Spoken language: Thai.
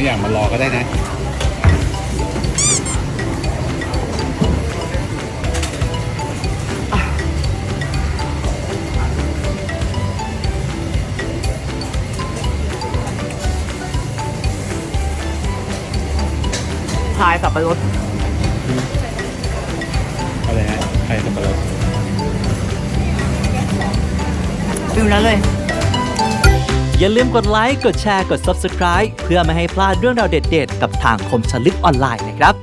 ไม่อยากมารอก็ได้นะพายสับปะรดอะไรฮะไายสับปะรดฟิวนั้นเลย อย่าลืมกดไลค์ กดแชร์ กด Subscribe เพื่อไม่ให้พลาดเรื่องราวเด็ด ๆ กับทางคมชลึกออนไลน์นะครับ